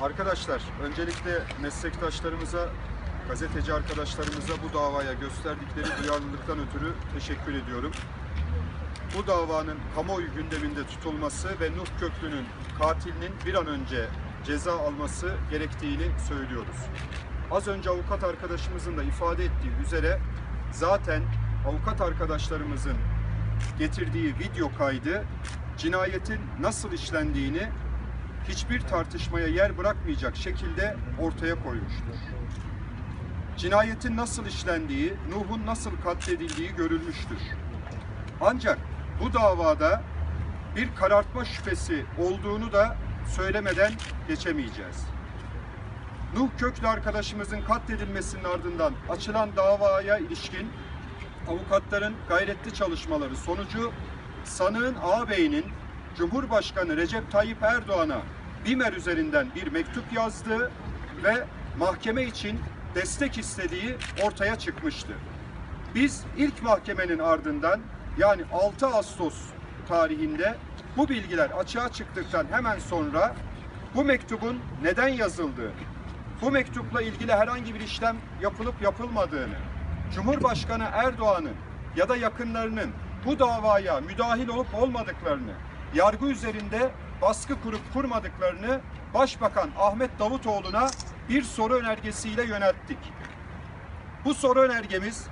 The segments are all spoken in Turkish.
Arkadaşlar, öncelikle meslektaşlarımıza, gazeteci arkadaşlarımıza bu davaya gösterdikleri duyarlılıktan ötürü teşekkür ediyorum. Bu davanın kamuoyu gündeminde tutulması ve Nuh Köklü'nün katilinin bir an önce ceza alması gerektiğini söylüyoruz. Az önce avukat arkadaşımızın da ifade ettiği üzere zaten avukat arkadaşlarımızın getirdiği video kaydı cinayetin nasıl işlendiğini hiçbir tartışmaya yer bırakmayacak şekilde ortaya koymuştur. Cinayetin nasıl işlendiği, Nuh'un nasıl katledildiği görülmüştür. Ancak bu davada bir karartma şüphesi olduğunu da söylemeden geçemeyeceğiz. Nuh Köklü arkadaşımızın katledilmesinin ardından açılan davaya ilişkin avukatların gayretli çalışmaları sonucu sanığın ağabeyinin Cumhurbaşkanı Recep Tayyip Erdoğan'a BİMER üzerinden bir mektup yazdığı ve mahkeme için destek istediği ortaya çıkmıştı. Biz ilk mahkemenin ardından yani 6 Ağustos tarihinde bu bilgiler açığa çıktıktan hemen sonra bu mektubun neden yazıldığı, bu mektupla ilgili herhangi bir işlem yapılıp yapılmadığını, Cumhurbaşkanı Erdoğan'ın ya da yakınlarının bu davaya müdahil olup olmadıklarını, yargı üzerinde baskı kurup kurmadıklarını Başbakan Ahmet Davutoğlu'na bir soru önergesiyle yönelttik. Bu soru önergemiz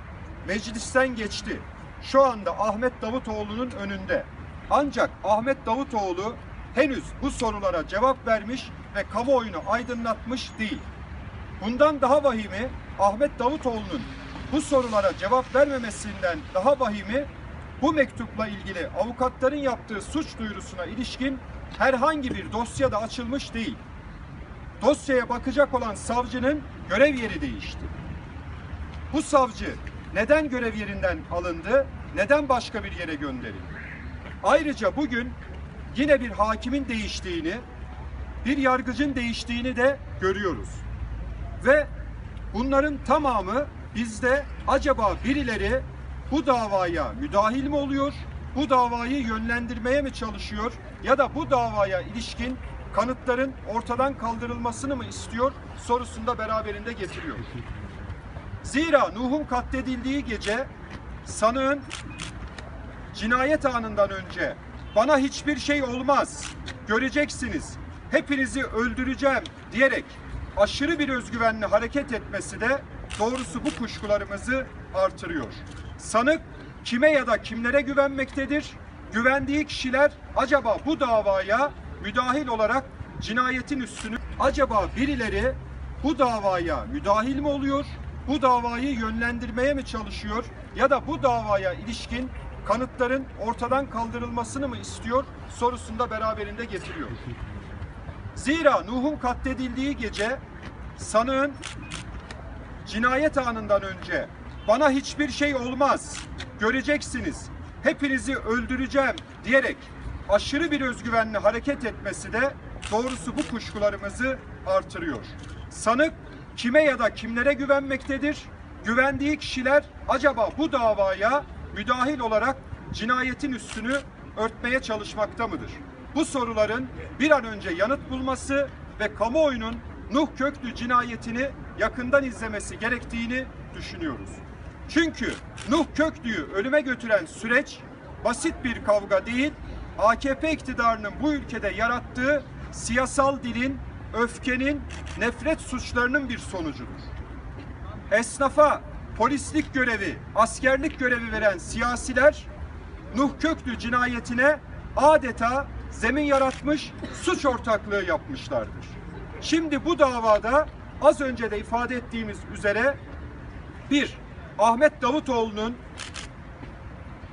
meclisten geçti. Şu anda Ahmet Davutoğlu'nun önünde. Ancak Ahmet Davutoğlu henüz bu sorulara cevap vermiş ve kamuoyunu aydınlatmış değil. Bundan daha vahimi Ahmet Davutoğlu'nun bu sorulara cevap vermemesinden daha vahimi bu mektupla ilgili avukatların yaptığı suç duyurusuna ilişkin herhangi bir dosyada açılmış değil. Dosyaya bakacak olan savcının görev yeri değişti. Bu savcı neden görev yerinden alındı, neden başka bir yere gönderildi? Ayrıca bugün yine bir hakimin değiştiğini, bir yargıcın değiştiğini de görüyoruz. Ve bunların tamamı bizde acaba birileri bu davaya müdahil mi oluyor, bu davayı yönlendirmeye mi çalışıyor? Ya da bu davaya ilişkin kanıtların ortadan kaldırılmasını mı istiyor? Sorusunu da beraberinde getiriyor. Zira Nuh'un katledildiği gece sanığın cinayet anından önce bana hiçbir şey olmaz, göreceksiniz, hepinizi öldüreceğim diyerek aşırı bir özgüvenle hareket etmesi de doğrusu bu kuşkularımızı artırıyor. Sanık kime ya da kimlere güvenmektedir? Güvendiği kişiler acaba bu davaya müdahil olarak cinayetin üstünü acaba birileri bu davaya müdahil mi oluyor? Bu davayı yönlendirmeye mi çalışıyor? Ya da bu davaya ilişkin kanıtların ortadan kaldırılmasını mı istiyor sorusunu da beraberinde getiriyor. Zira Nuh'un katledildiği gece sanığın cinayet anından önce bana hiçbir şey olmaz, göreceksiniz, hepinizi öldüreceğim diyerek aşırı bir özgüvenle hareket etmesi de doğrusu bu kuşkularımızı artırıyor. Sanık kime ya da kimlere güvenmektedir? Güvendiği kişiler acaba bu davaya müdahil olarak cinayetin üstünü örtmeye çalışmakta mıdır? Bu soruların bir an önce yanıt bulması ve kamuoyunun Nuh Köklü cinayetini yakından izlemesi gerektiğini düşünüyoruz. Çünkü Nuh Köklü'yü ölüme götüren süreç basit bir kavga değil, AKP iktidarının bu ülkede yarattığı siyasal dilin, öfkenin, nefret suçlarının bir sonucudur. Esnafa polislik görevi, askerlik görevi veren siyasiler Nuh Köklü cinayetine adeta zemin yaratmış, suç ortaklığı yapmışlardır. Şimdi bu davada az önce de ifade ettiğimiz üzere bir, Ahmet Davutoğlu'nun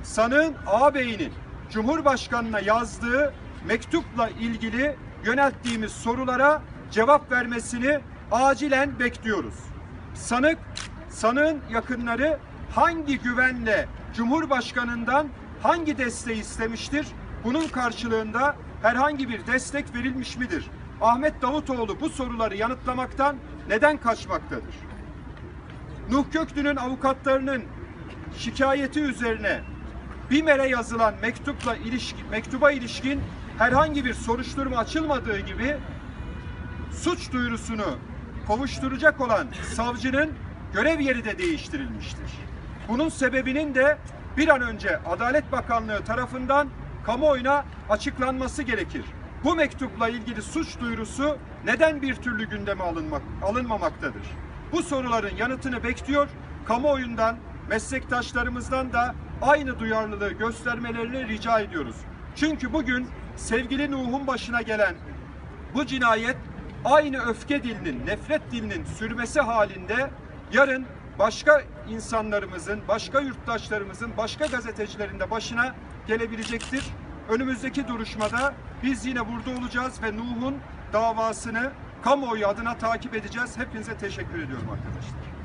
sanığın ağabeyinin Cumhurbaşkanı'na yazdığı mektupla ilgili yönelttiğimiz sorulara cevap vermesini acilen bekliyoruz. Sanık, sanığın yakınları hangi güvenle Cumhurbaşkanı'ndan hangi desteği istemiştir? Bunun karşılığında herhangi bir destek verilmiş midir? Ahmet Davutoğlu bu soruları yanıtlamaktan neden kaçmaktadır? Nuh Köklü'nün avukatlarının şikayeti üzerine BİMER'e yazılan mektupla ilişki, mektuba ilişkin herhangi bir soruşturma açılmadığı gibi suç duyurusunu kovuşturacak olan savcının görev yeri de değiştirilmiştir. Bunun sebebinin de bir an önce Adalet Bakanlığı tarafından kamuoyuna açıklanması gerekir. Bu mektupla ilgili suç duyurusu neden bir türlü gündeme alınmak, alınmamaktadır? Bu soruların yanıtını bekliyor. Kamuoyundan, meslektaşlarımızdan da aynı duyarlılığı göstermelerini rica ediyoruz. Çünkü bugün sevgili Nuh'un başına gelen bu cinayet aynı öfke dilinin, nefret dilinin sürmesi halinde yarın başka insanlarımızın, başka yurttaşlarımızın, başka gazetecilerin de başına gelebilecektir. Önümüzdeki duruşmada biz yine burada olacağız ve Nuh'un davasını kamuoyu adına takip edeceğiz. Hepinize teşekkür ediyorum arkadaşlar.